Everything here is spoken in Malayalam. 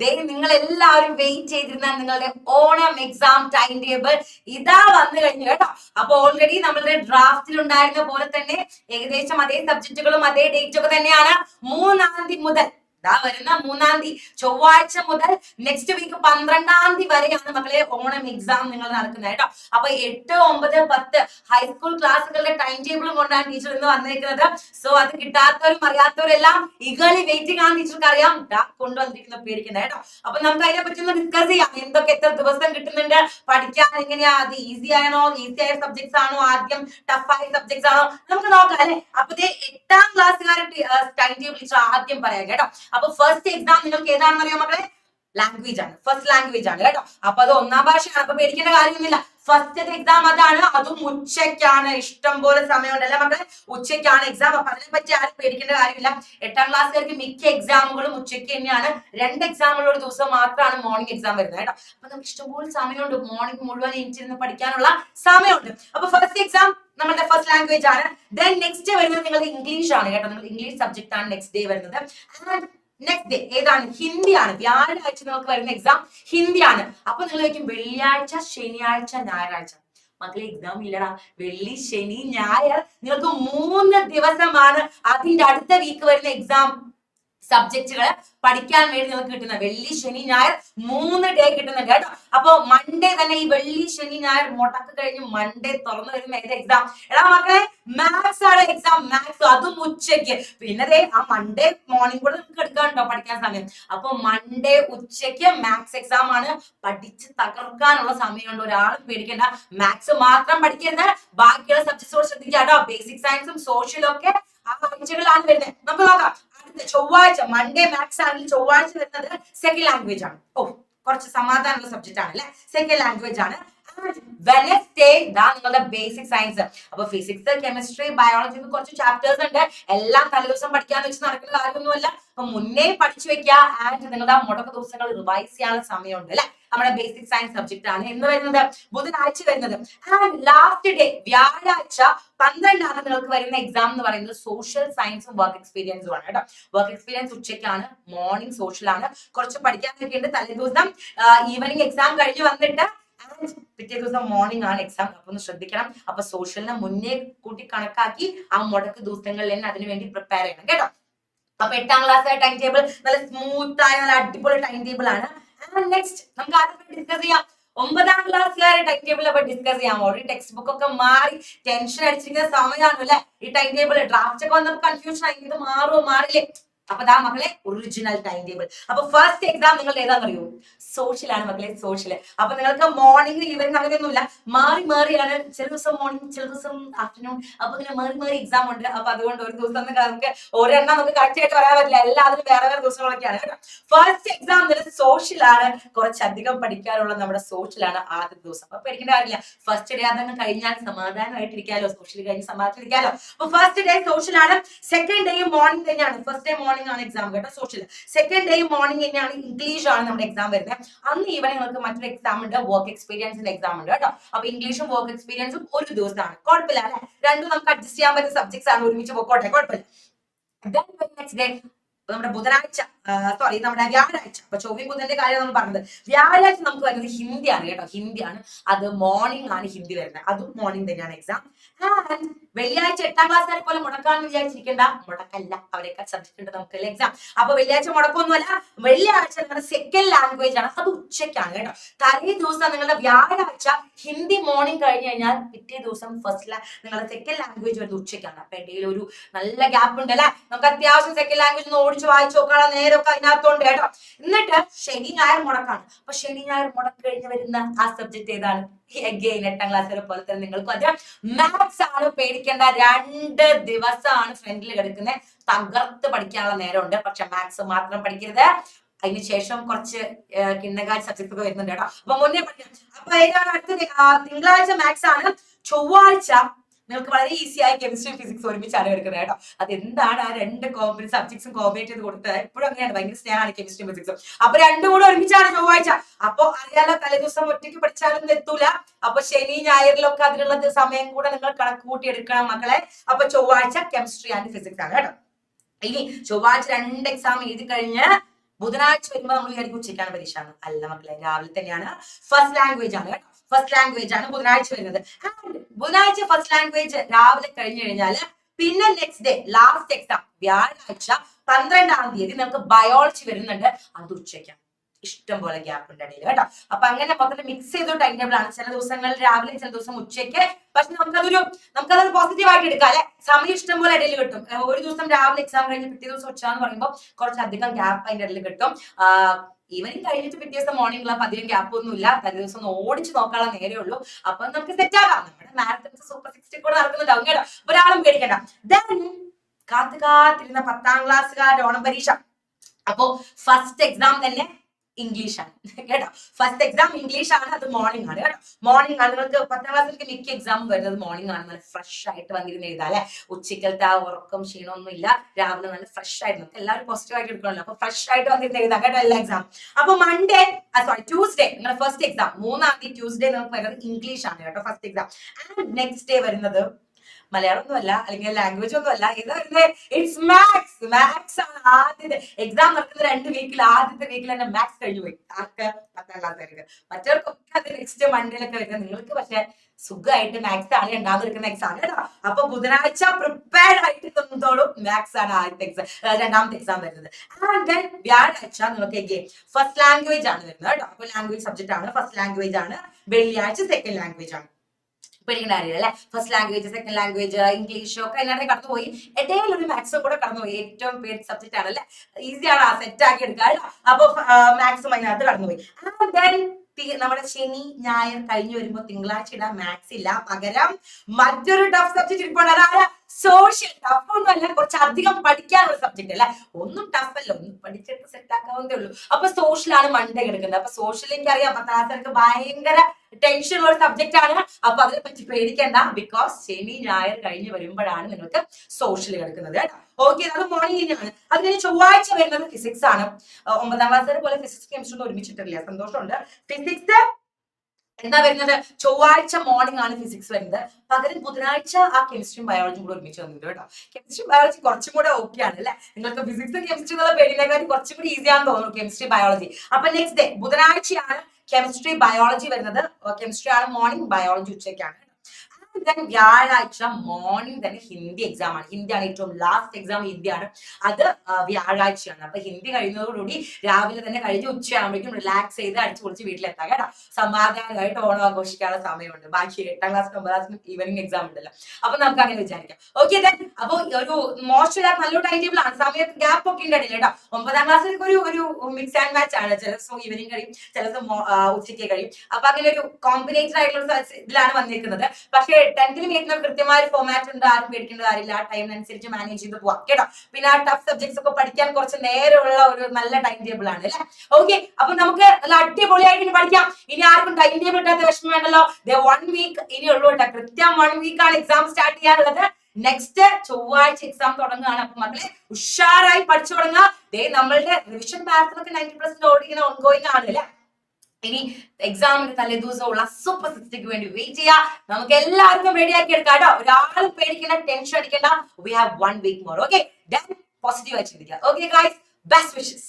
ദേ നിങ്ങൾ എല്ലാവരും വെയിറ്റ് ചെയ്തിരുന്ന നിങ്ങളുടെ ഓണം എക്സാം ടൈം ടേബിൾ ഇതാ വന്നു കഴിഞ്ഞു കേട്ടോ. അപ്പൊ ഓൾറെഡി നമ്മളുടെ ഡ്രാഫ്റ്റിൽ ഉണ്ടായിരുന്ന പോലെ തന്നെ ഏകദേശം അതേ സബ്ജക്റ്റുകളും അതേ ഡേറ്റ് ഒക്കെ തന്നെയാണ് മൂന്നാം തീയതി മുതൽ. ദാ വരുന്ന മൂന്നാം തീയതി ചൊവ്വാഴ്ച മുതൽ നെക്സ്റ്റ് വീക്ക് പന്ത്രണ്ടാം തീയതി വരെയാണ് മക്കളെ ഓണം എക്സാം നിങ്ങൾ നടക്കുന്നത് കേട്ടോ. അപ്പൊ എട്ട് ഒമ്പത് പത്ത് ഹൈസ്കൂൾ ക്ലാസ്സുകളുടെ ടൈം ടേബിളും കൊണ്ടാണ് ടീച്ചർ ഇന്ന് വന്നിരിക്കുന്നത് സോ അത് കിട്ടാത്തവരും അറിയാത്തവരും എല്ലാം ഇകളി വെയിറ്റിംഗ് ആണ് ടീച്ചർക്ക് അറിയാം. കൊണ്ടുവന്നിരിക്കുന്ന പേടിക്കുന്നത് കേട്ടോ. അപ്പൊ നമുക്ക് അതിനെ പറ്റി ഒന്ന് ഡിസ്കസ് ചെയ്യാം. എന്തൊക്കെ എത്ര ദിവസം കിട്ടുന്നുണ്ട്? പഠിക്കാൻ എങ്ങനെയാ? അത് ഈസി ആണോ? ഈസി ആയ സബ്ജക്ട്സ് ആണോ? ആദ്യം ടഫ് ആയ സബ്ജക്ട്സ് ആണോ? നമുക്ക് നോക്കാം അല്ലെ? അപ്പൊ എട്ടാം ക്ലാസ്സുകാരുടെ ടൈം ടേബിൾ ടീച്ചർ ആദ്യം പറയാം കേട്ടോ. അപ്പൊ ഫസ്റ്റ് എക്സാം നിങ്ങൾക്ക് ഏതാണെന്ന് അറിയാം മക്കളെ? ലാംഗ്വേജ് ആണ്. ഫസ്റ്റ് ലാംഗ്വേജ് ആണ് കേട്ടോ. അപ്പൊ അത് ഒന്നാം ഭാഷയാണ്. അപ്പൊ പേടിക്കേണ്ട കാര്യമൊന്നുമില്ല. ഫസ്റ്റ് എക്സാം അതാണ്. അതും ഉച്ചയ്ക്കാണ്. ഇഷ്ടം പോലെ സമയമുണ്ട് അല്ലെ മക്കളെ? ഉച്ചയ്ക്കാണ് എക്സാം അപ്പൊ അതിനെ പറ്റി ആരും പേടിക്കേണ്ട കാര്യമില്ല. എട്ടാം ക്ലാസ്സുകാർക്ക് മിക്ക എക്സാമുകളും ഉച്ചയ്ക്ക് തന്നെയാണ്. രണ്ട് എക്സാമുള്ള ഒരു ദിവസം മാത്രമാണ് മോർണിംഗ് എക്സാം വരുന്നത് കേട്ടോ. അപ്പൊ നമുക്ക് ഇഷ്ടംപോലെ സമയമുണ്ട്. മോർണിംഗ് മുഴുവൻ എനിച്ചിരുന്ന് പഠിക്കാനുള്ള സമയമുണ്ട്. അപ്പൊ ഫസ്റ്റ് എക്സാം നമ്മുടെ ഫസ്റ്റ് ലാംഗ്വേജ് ആണ്. ദെൻ നെക്സ്റ്റ് വരുന്നത് നിങ്ങൾ ഇംഗ്ലീഷ് ആണ് കേട്ടോ. നിങ്ങൾ ഇംഗ്ലീഷ് സബ്ജക്ട് ആണ് നെക്സ്റ്റ് ഡേ വരുന്നത്. നെക്സ്റ്റ് ഡേ ഏതാണ്? ഹിന്ദിയാണ്. വ്യാഴാഴ്ച നമുക്ക് വരുന്ന എക്സാം ഹിന്ദിയാണ്. അപ്പൊ നിങ്ങൾ ചോദിക്കും വെള്ളിയാഴ്ച ശനിയാഴ്ച ഞായറാഴ്ച. മക്കളെ എക്സാം ഇല്ലടാ. വെള്ളി ശനി ഞായർ. നിങ്ങൾക്ക് മൂന്ന് ദിവസമാണ് അതിന്റെ അടുത്ത വീക്ക് വരുന്ന എക്സാം സബ്ജക്റ്റുകൾ പഠിക്കാൻ വേണ്ടി നിങ്ങൾക്ക് കിട്ടുന്ന വെള്ളി ശനി ഞായർ മൂന്ന് ഡേ കിട്ടുന്നുണ്ട് കേട്ടോ. അപ്പൊ മൺഡേ തന്നെ ഈ വെള്ളി ശനി ഞായർ മുടക്ക് കഴിഞ്ഞ് മൺഡേ തുറന്നു വരുന്ന ഏത് എക്സാം എടാ മക്കളെ മാത്സ് ആണ് എക്സാം മാത്സ് അതും ഉച്ചയ്ക്ക്. പിന്നെ ആ മൺഡേ മോർണിംഗ് കൂടെ എടുക്കാൻ കേട്ടോ പഠിക്കാൻ സമയം. അപ്പൊ മൺഡേ ഉച്ചയ്ക്ക് മാത്സ് എക്സാം ആണ്. പഠിച്ച് തകർക്കാനുള്ള സമയമുണ്ട്. ഒരാളും പേടിക്കേണ്ട. മാത്സ് മാത്രം പഠിക്കരുത്. ബാക്കിയുള്ള സബ്ജക്ട്സ് കൂടെ ശ്രദ്ധിക്കുക കേട്ടോ. ബേസിക് സയൻസും സോഷ്യലും ഒക്കെ ആ ആഴ്ചകളിലാണ് വരുന്നത്. നമുക്ക് നോക്കാം. ചൊവ്വാഴ്ച മൺഡേ മാത്സ് ആണെങ്കിൽ ചൊവ്വാഴ്ച വരുന്നത് സെക്കൻഡ് ലാംഗ്വേജ് ആണ്. ഓ കുറച്ച് സമാധാനമുള്ള സബ്ജക്റ്റ് ആണ് അല്ലെ സെക്കൻഡ് ലാംഗ്വേജ് ആണ് വെനസ്ഡേ നിങ്ങളുടെ ബേസിക് സയൻസ് അപ്പൊ ഫിസിക്സ് കെമിസ്ട്രി ബയോളജി കുറച്ച് ചാപ്റ്റേഴ്സ് ഉണ്ട്. എല്ലാം തലേദിവസം പഠിക്കാന്ന് വെച്ച് നടക്കുന്ന കാര്യമൊന്നുമല്ല. അപ്പൊ മുന്നേ പഠിച്ചു വെക്കുക ആൻഡ് നിങ്ങളുടെ മുടക്ക ദിവസങ്ങൾ റിവൈസ് ചെയ്യാനുള്ള സമയമുണ്ട് അല്ലെ? നമ്മുടെ ബേസിക് സയൻസ് സബ്ജക്റ്റ് ആണ്. എന്ന് വരുന്നത് ബുധനാഴ്ച വരുന്നത്. ലാസ്റ്റ് ഡേ വ്യാഴാഴ്ച പന്ത്രണ്ടാണ് നിങ്ങൾക്ക് വരുന്ന എക്സാം എന്ന് പറയുന്നത് സോഷ്യൽ സയൻസും വർക്ക് എക്സ്പീരിയൻസും ആണ് കേട്ടോ. വർക്ക് എക്സ്പീരിയൻസ് ഉച്ചയ്ക്കാണ് മോർണിംഗ് സോഷ്യൽ ആണ്. കുറച്ച് പഠിക്കാനൊക്കെ ഉണ്ട്. തലേദിവസം ഈവനിങ് എക്സാം കഴിഞ്ഞ് വന്നിട്ട് പിറ്റേ ദിവസം മോർണിംഗ് ആണ് എക്സാം അപ്പൊ ഒന്ന് ശ്രദ്ധിക്കണം. അപ്പൊ സോഷ്യലിനെ മുന്നേ കൂട്ടി കണക്കാക്കി ആ മുടക്ക് ദിവസങ്ങളിൽ തന്നെ അതിനുവേണ്ടി പ്രിപ്പയർ ചെയ്യണം കേട്ടോ. അപ്പൊ എട്ടാം ക്ലാസ് ടൈം ടേബിൾ നല്ല സ്മൂത്ത് ആയ നല്ല അടിപൊളി ടൈം ടേബിൾ ആണ്. നെക്സ്റ്റ് നമുക്ക് ആദ്യം ഡിസ്കസ് ടൈം ടേബിൾ അപ്പൊ ഡിസ്കസ് ചെയ്യാം. ഓൾറെഡി ടെക്സ്റ്റ് ബുക്ക് ഒക്കെ മാറി ടെൻഷൻ അടിച്ചിരിക്കുന്ന സമയമാണ് അല്ലെ? ഈ ടൈം ടേബിൾ ഡ്രാഫ്റ്റ് ഒക്കെ വന്നപ്പോൾ കൺഫ്യൂഷൻ ആയി. ഇത് മാറുമോ മാറില്ലേ? അപ്പൊ ദാ മക്കളെ ഒറിജിനൽ ടൈം ടേബിൾ അപ്പൊ ഫസ്റ്റ് എക്സാം നിങ്ങൾ ഏതാണെന്നറിയോ സോഷ്യലാണ് മക്കളെ സോഷ്യൽ അപ്പൊ നിങ്ങൾക്ക് മോർണിംഗ് ഈവനിങ് അങ്ങനെയൊന്നുമില്ല. മാറി മാറിയാണ്. ചില ദിവസം മോർണിംഗ് ചില ദിവസം ആഫ്റ്റർനൂൺ അപ്പൊ ഇങ്ങനെ മാറി മാറി എക്സാം ഉണ്ട്. അപ്പൊ അതുകൊണ്ട് ഒരു ദിവസം നമുക്ക് ഒരെണ്ണം നമുക്ക് കറക്റ്റായിട്ട് പറയാൻ പറ്റില്ല. എല്ലാത്തിനും വേറെ വേറെ ദിവസങ്ങളൊക്കെയാണ് ഫസ്റ്റ് എക്സാം നിങ്ങൾ സോഷ്യലാണ് കുറച്ചധികം പഠിക്കാനുള്ള നമ്മുടെ സോഷ്യലാണ് ആദ്യ ദിവസം. അപ്പൊ പഠിക്കേണ്ട കാര്യമില്ല. ഫസ്റ്റ് ഡേ അതങ്ങ് കഴിഞ്ഞാൽ സമാധാനമായിട്ടിരിക്കാലോ. സോഷ്യൽ കഴിഞ്ഞ് സമാധാനത്തിരിക്കാലോ അപ്പൊ ഫസ്റ്റ് ഡേ സോഷ്യലാണ് സെക്കൻഡ് ഡേ മോർണിംഗ് തന്നെയാണ്. ഫസ്റ്റ് ഡേ മോർണിംഗ് ആണ് എക്സാം കേട്ടോ. സോഷ്യൽ സെക്കൻഡ് ഡേ മോർണിംഗ് തന്നെയാണ് ഇംഗ്ലീഷ് ആണ് നമ്മുടെ എക്സാം വരുന്നത്. അന്ന് ഈവനിങ് നിങ്ങൾക്ക് മറ്റൊരു എക്സാം ഉണ്ട്. വർക്ക് എക്സ്പീരിയൻസിന്റെ എക്സാം ഉണ്ട് കേട്ടോ. അപ്പൊ ഇംഗ്ലീഷും വർക്ക് എക്സ്പീരിയൻസും ഒരു ദിവസമാണ്. കുഴപ്പമില്ല അല്ലെ? രണ്ടും നമുക്ക് അഡ്ജസ്റ്റ് ചെയ്യാൻ പറ്റുന്ന സബ്ജക്ട്സ് ആണ്. ഒരുമിച്ച് പോയിക്കോട്ടെ കുഴപ്പമില്ല. നമ്മുടെ ബുധനാഴ്ച സോറി നമ്മുടെ വ്യാഴാഴ്ച. അപ്പൊ ചൊവ്വ ബുധന്റെ കാര്യം നമ്മൾ പറഞ്ഞത്. വ്യാഴാഴ്ച നമുക്ക് വരുന്നത് ഹിന്ദിയാണ് കേട്ടോ. ഹിന്ദിയാണ് അത് മോർണിംഗ് ആണ് ഹിന്ദി വരുന്നത്. അതും മോർണിംഗ് തന്നെയാണ് എക്സാം വെള്ളിയാഴ്ച എട്ടാം വരെ പോലെ മുടക്കാന്ന് വിചാരിച്ചിരിക്കേണ്ട? മുടക്കല്ല. അവരെയൊക്കെ സബ്ജക്ട് ഉണ്ട് നമുക്ക് എക്സാം അപ്പൊ വെള്ളിയാഴ്ച മുടക്കൊന്നുമല്ല വെള്ളിയാഴ്ച നിങ്ങളുടെ സെക്കൻഡ് ലാംഗ്വേജ് ആണ്. അത് ഉച്ചയ്ക്കാണ് കേട്ടോ. തലേ ദിവസം നിങ്ങളുടെ വ്യാഴാഴ്ച ഹിന്ദി മോർണിംഗ് കഴിഞ്ഞ് കഴിഞ്ഞാൽ പിറ്റേ ദിവസം ഫസ്റ്റ് നിങ്ങളുടെ സെക്കൻഡ് ലാംഗ്വേജ് വരുന്നത് ഉച്ചയ്ക്കാണ്. അപ്പൊ ഇടയിൽ ഒരു നല്ല ഗ്യാപ്പ് ഉണ്ട് അല്ലെ നമുക്ക് അത്യാവശ്യം സെക്കൻഡ് ലാംഗ്വേജ് ഒന്ന് ഓടിച്ച് വായിച്ചു നോക്കാനുള്ള നേരമൊക്കെ അതിനകത്തുണ്ട് കേട്ടോ. എന്നിട്ട് ശനി ഞായർ മുടക്കാണ്. അപ്പൊ ശനി ഞായർ മുടക്ക് കഴിഞ്ഞ് വരുന്ന ആ സബ്ജക്ട് ഏതാണ്? അഗെയിൻ എട്ടാം ക്ലാസ്സിലെ പോലെ തന്നെ നിങ്ങൾക്ക് അതിന് മാത്സ് ആണ് പേടിക്കേണ്ട. രണ്ട് ദിവസമാണ് ഫ്രണ്ടിൽ കിടക്കുന്നത് തകർത്ത് പഠിക്കാനുള്ള നേരമുണ്ട്. പക്ഷെ മാത്സ് മാത്രം പഠിക്കരുത്. അതിനുശേഷം കുറച്ച് കിണ്ണകാൽ സബ്ജക്ട് ഒക്കെ വരുന്നുണ്ട് കേട്ടോ. അപ്പൊ മുന്നേ പഠിക്കാം. അപ്പൊ ഏതാണ് അടുത്തത്? ആ, തിങ്കളാഴ്ച മാത്സ് ആണ്. ചൊവ്വാഴ്ച നിങ്ങൾക്ക് വളരെ ഈസി ആയി കെമിസ്ട്രി ഫിസിക്സ് ഒരുമിച്ചാണ് എടുക്കുന്നത് കേട്ടോ. അത് എന്താണ് ആ രണ്ട് കോമ്പി സബ്ജക്ട്സും കോമ്പേറ്റ് ചെയ്ത് കൊടുത്തത്? എപ്പോഴും അങ്ങനെയാണ്. ഭയങ്കര സ്നേഹമാണ് കെമിസ്ട്രി ഫിസിക്സും അപ്പൊ രണ്ടും കൂടെ ഒരുമിച്ചാണ് ചൊവ്വാഴ്ച. അപ്പൊ അറിയാലോ തലേദിവസം ഒറ്റയ്ക്ക് പഠിച്ചാലും എത്തൂല. അപ്പൊ ശനി ഞായറിലൊക്കെ അതിനുള്ള സമയം കൂടെ നിങ്ങൾ കണക്ക് കൂട്ടി എടുക്കണം മക്കളെ. അപ്പൊ ചൊവ്വാഴ്ച കെമിസ്ട്രി ആൻഡ് ഫിസിക്സ് ആണ് കേട്ടോ. ഇനി ചൊവ്വാഴ്ച രണ്ട് എക്സാം എഴുതി കഴിഞ്ഞ് ബുധനാഴ്ച വരുമ്പോൾ നമ്മൾ വിചാരിക്കും ഉച്ചയ്ക്കാണ് പരീക്ഷ അല്ല മക്കളെ രാവിലെ തന്നെയാണ് ഫസ്റ്റ് ലാംഗ്വേജ് ആണ് കേട്ടോ. ഫസ്റ്റ് ലാംഗ്വേജ് ആണ് ബുധനാഴ്ച വരുന്നത്. ബുധനാഴ്ച ഫസ്റ്റ് ലാംഗ്വേജ് രാവിലെ കഴിഞ്ഞു കഴിഞ്ഞാൽ പിന്നെ നെക്സ്റ്റ് ഡേ ലാസ്റ്റ് എക്സാം വ്യാഴാഴ്ച പന്ത്രണ്ടാം തീയതി നമുക്ക് ബയോളജി വരുന്നുണ്ട്. അത് ഉച്ചയ്ക്കാണ്. ഇഷ്ടം പോലെ ഗ്യാപ്പ് ഉണ്ട് ഇടയിൽ കേട്ടോ? അപ്പൊ അങ്ങനെ മൊത്തത്തിൽ മിക്സ് ചെയ്ത ടൈം ടേബിൾ ആണ്. ചില ദിവസങ്ങളിൽ രാവിലെ ചില ദിവസം ഉച്ചയ്ക്ക്. പക്ഷെ നമുക്കതൊരു നമുക്കതൊരു പോസിറ്റീവ് ആയിട്ട് എടുക്കാം അല്ലെ? സമയം ഇഷ്ടം പോലെ ഇടയിൽ കിട്ടും ഒരു ദിവസം രാവിലെ എക്സാം കഴിഞ്ഞ് പിറ്റേ ദിവസം ഉച്ച എന്ന് പറയുമ്പോൾ കുറച്ചധികം ഗ്യാപ്പ് അതിന്റെ ഇടയിൽ കിട്ടും. ഈവനിങ് കഴിഞ്ഞിട്ട് പിറ്റേ ദിവസം മോർണിംഗ് ക്ലാസ് അധികം ഗ്യാപ്പ് ഒന്നും ഇല്ല. തലേ ദിവസം ഒന്ന് ഓടിച്ച് നോക്കാനുള്ള നേരേ ഉള്ളൂ. അപ്പൊ നമുക്ക് സെറ്റ് ആകാം. നമ്മുടെ മാരത്തൺസ് സൂപ്പർ സിക്സ്റ്റി കൂടെ നടക്കുന്നുണ്ടാവും കേട്ടോ? ഒരാളും പേടിക്കണ്ട. ദെൻ കാത്തു കാത്തിരുന്ന പത്താം ക്ലാസ്സുകാരുടെ ഓണം പരീക്ഷ. അപ്പോ ഫസ്റ്റ് എക്സാം തന്നെ ഇംഗ്ലീഷ് ആണ്. കേട്ടോ? ഫസ്റ്റ് എക്സാം ഇംഗ്ലീഷ് ആണ് അത് മോർണിംഗ് ആണ്. കേട്ടോ? മോർണിംഗ് ആണ്. നിങ്ങൾക്ക് പത്താം ക്ലാസ്സിലേക്ക് മിക്ക എക്സാം വരുന്നത് മോർണിംഗ് ആണ്. നല്ല ഫ്രഷ് ആയിട്ട് വന്നിരുന്ന് എഴുതാം അല്ലെ? ഉച്ചക്കലത്തെ ഉറക്കം ക്ഷീണമൊന്നും ഇല്ല. രാവിലെ നല്ല ഫ്രഷ് നമുക്ക് എല്ലാവരും പോസിറ്റീവ് ആയിട്ട് എടുക്കണമല്ലോ അപ്പൊ ഫ്രഷ് ആയിട്ട് വന്നിരുന്ന് എഴുതാം കേട്ടോ എല്ലാ എക്സാം അപ്പൊ മൺഡേ സോറി ട്യൂസ്ഡേ നിങ്ങളുടെ ഫസ്റ്റ് എക്സാം മൂന്നാം തീയതി ട്യൂസ്ഡേ നമുക്ക് വരുന്നത് ഇംഗ്ലീഷ് ആണ് കേട്ടോ first exam and next day വരുന്നത് മലയാളം ഒന്നും അല്ല അല്ലെങ്കിൽ ലാംഗ്വേജ് ഒന്നും അല്ല ഇത് ഇറ്റ്സ് മാത്സ് മാത്സ് ആണ് ആദ്യത്തെ. എക്സാം നടക്കുന്ന രണ്ട് വീക്കിൽ ആദ്യത്തെ വീക്കിൽ തന്നെ മാത്സ് കഴിഞ്ഞു പോയി. ആർക്ക്? പത്താം ക്ലാസ്സുകാർക്ക് മറ്റവർക്കൊക്കെ അത് നെക്സ്റ്റ് മൺഡേയിലൊക്കെ വരുന്നത് നിങ്ങൾക്ക് പക്ഷെ സുഖമായിട്ട് മാത്സ് ആണ് എടുക്കുന്ന എക്സാം കേട്ടോ അപ്പൊ ബുധനാഴ്ച പ്രിപ്പയർഡ് ആയിട്ട് തന്നോളും മാത്സ് ആണ് ആദ്യത്തെ എക്സാം രണ്ടാമത്തെ എക്സാം വരുന്നത്. ആൻഡ് വ്യാഴാഴ്ച നിങ്ങൾക്ക് ഫസ്റ്റ് ലാംഗ്വേജ് ആണ് വരുന്നത് കേട്ടോ അപ്പൊ ലാംഗ്വേജ് സബ്ജക്ട് ആണ് ഫസ്റ്റ് ലാംഗ്വേജ് ആണ്. വെള്ളിയാഴ്ച സെക്കൻഡ് ലാംഗ്വേജ് ആണ്. പഠിക്കുന്ന കാര്യമില്ല അല്ലെ? First language second language English ഒക്കെ എല്ലാവരും കടന്നുപോയി എന്തെങ്കിലും ഒരു മാത്സ് കൂടെ കടന്നുപോയി ഏറ്റവും പേര് സബ്ജക്റ്റ് ആണ് അല്ലെ? ഈസിയാണ് ആ സെറ്റ് ആക്കി എടുക്കുക അപ്പൊ മാത്സും അതിനകത്ത് കടന്നുപോയി then നമ്മുടെ ശനി ഞായർ കഴിഞ്ഞു വരുമ്പോ തിങ്കളാഴ്ച ഇടാൻ മാത്സ് ഇല്ല. പകരം മറ്റൊരു ടഫ് സബ്ജക്ട് ഇരിപ്പുണ്ട്. സോഷ്യൽ ടഫ് ഒന്നും അല്ല കുറച്ച് അധികം പഠിക്കാനുള്ള സബ്ജക്ട് അല്ലെ? ഒന്നും ടഫ് അല്ല ഒന്നും പഠിച്ചിട്ട് സെറ്റ് ആക്കാവുന്നതേ ഉള്ളൂ. അപ്പൊ സോഷ്യലാണ് മണ്ടേ കിടക്കുന്നത്. അപ്പൊ സോഷ്യൽ എനിക്കറിയാം താത്തർക്ക് ഭയങ്കര ടെൻഷൻ ഉള്ള സബ്ജക്റ്റ് ആണ്. അപ്പൊ അതിനെ പറ്റി പേടിക്കണ്ട. ബിക്കോസ് ശനി ഞായർ കഴിഞ്ഞ് വരുമ്പോഴാണ് നിങ്ങൾക്ക് സോഷ്യൽ കിടക്കുന്നത് ഓക്കെ അത് മോർണിംഗ് ആണ്. അത് കഴിഞ്ഞ് ചൊവ്വാഴ്ച വരുന്നത് ഫിസിക്സ് ആണ്. ഒമ്പതാം ക്ലാസ് പോലെ ഫിസിക്സ് കെമിസ്ട്രി ഒന്നും ഒരുമിച്ചിട്ടില്ല. സന്തോഷമുണ്ട്. ഫിസിക്സ് എന്താ വരുന്നത്? ചൊവ്വാഴ്ച മോർണിംഗ് ആണ് ഫിസിക്സ് വരുന്നത്. പകരം ബുധനാഴ്ച ആ കെമിസ്ട്രിയും ബയോളജിയും കൂടെ ഒരുമിച്ച് വന്നിട്ട് കേട്ടോ. കെമിസ്ട്രി ബയോളജി കുറച്ചും കൂടെ ഓക്കെ ആണ് അല്ലെ? നിങ്ങൾക്ക് ഫിസിക്സ് കെമിസ്ട്രി എന്നുള്ള പേടിനേക്കാൾ കുറച്ചും കൂടി ഈസി ആണെന്ന് തോന്നുന്നു കെമിസ്ട്രി ബയോളജി അപ്പൊ നെക്സ്റ്റ് ഡേ ബുധനാഴ്ചയാണ് കെമിസ്ട്രി ബയോളജി വരുന്നത്. കെമിസ്ട്രി ആണ് മോർണിംഗ് ബയോളജി ഉച്ചയ്ക്കാണ്. Then വ്യാഴാഴ്ച മോർണിംഗ് തന്നെ ഹിന്ദി എക്സാം ആണ്. ഹിന്ദിയാണ് ഏറ്റവും ലാസ്റ്റ് എക്സാം ഹിന്ദിയാണ് അത് വ്യാഴാഴ്ചയാണ് അപ്പൊ ഹിന്ദി കഴിയുന്നതോടുകൂടി രാവിലെ തന്നെ കഴിഞ്ഞ് ഉച്ചയാകുമ്പോഴേക്കും റിലാക്സ് ചെയ്ത് അടിച്ചു പൊളിച്ച് വീട്ടിലെത്താം കേട്ടോ. സമാധാനമായിട്ട് ഓണം ആഘോഷിക്കാനുള്ള സമയമുണ്ട്. ബാക്കി എട്ടാം ക്ലാസ് ഒമ്പതാം ക്ലാസ് ഈവനിങ് എക്സാം ഉണ്ടല്ലോ. അപ്പൊ നമുക്ക് അങ്ങനെ വിചാരിക്കാം. ഓക്കെ ദെൻ അപ്പൊ ഒരു മോശം നല്ലൊരു ടൈം ടേബിൾ ആണ്. സമയത്ത് ഗ്യാപ്പ് ഒക്കെ ഉണ്ട് കേട്ടോ. ഒമ്പതാം ക്ലാസ്സിലേക്ക് ഒരു ഒരു മിക്സ് ആൻഡ് മാച്ച് ആണ്. ചില ദിവസം ഈവനിങ് കഴിയും ചില ദിവസം ഉച്ചയ്ക്ക് കഴിയും. അപ്പൊ അങ്ങനെ ഒരു കോമ്പിനേറ്റഡ് ആയിട്ടുള്ള ഇതിലാണ് വന്നിരിക്കുന്നത്. പക്ഷേ ടെൻത്തിലും എയ്റ്റിനും കൃത്യമായ ഒരു ഫോമാറ്റ് ഉണ്ട്. ആരും പേടിക്കേണ്ട കാര്യമില്ല. ആ ടൈം അനുസരിച്ച് മാനേജ് ചെയ്ത് പോവാം. കേട്ടോ? പിന്നെ ആ ടഫ് സബ്ജക്ട്സ് ഒക്കെ പഠിക്കാൻ കുറച്ച് നേരമുള്ള ഒരു നല്ല ടൈം ടേബിൾ ആണ് അല്ലെ? ഓക്കെ അപ്പൊ നമുക്ക് നല്ല അടിപൊളിയായിട്ട് പഠിക്കാം. ഇനി ആർക്കും ടൈം ടേബിൾ ഇട്ടാത്ത വിഷമം വേണ്ടല്ലോ. വൺ വീക്ക് ഇനി ഉള്ളൂ കേട്ടോ. കൃത്യം വൺ വീക്ക് ആണ് എക്സാം സ്റ്റാർട്ട് ചെയ്യാനുള്ളത്. നെക്സ്റ്റ് ചൊവ്വാഴ്ച എക്സാം തുടങ്ങുകയാണ്. അപ്പൊ മക്കളെ ഉഷാറായി പഠിച്ചു തുടങ്ങുക. ദേ നമ്മളുടെ റിവിഷൻ പാർട്ടിലൊക്കെ നയന്റി പെർസെന്റ് ഓടിക്കുന്ന ഓൺഗോയിങ് ആണ് അല്ലെ? ഇനി എക്സാമിന്റെ എക്സാമിന് തലേദിവസമുള്ള സൂപ്പർ സിക്സ്റ്റിക്ക് വേണ്ടി വെയിറ്റ് ചെയ്യാം. നമുക്ക് എല്ലാവർക്കും റെഡി ആക്കി എടുക്കാം കേട്ടോ. ഒരാളും പേടിക്കണ്ട ടെൻഷൻ അടിക്കണ്ട. We have one week more okay then positive ആയി ചിന്തിക്കുക. Okay guys best wishes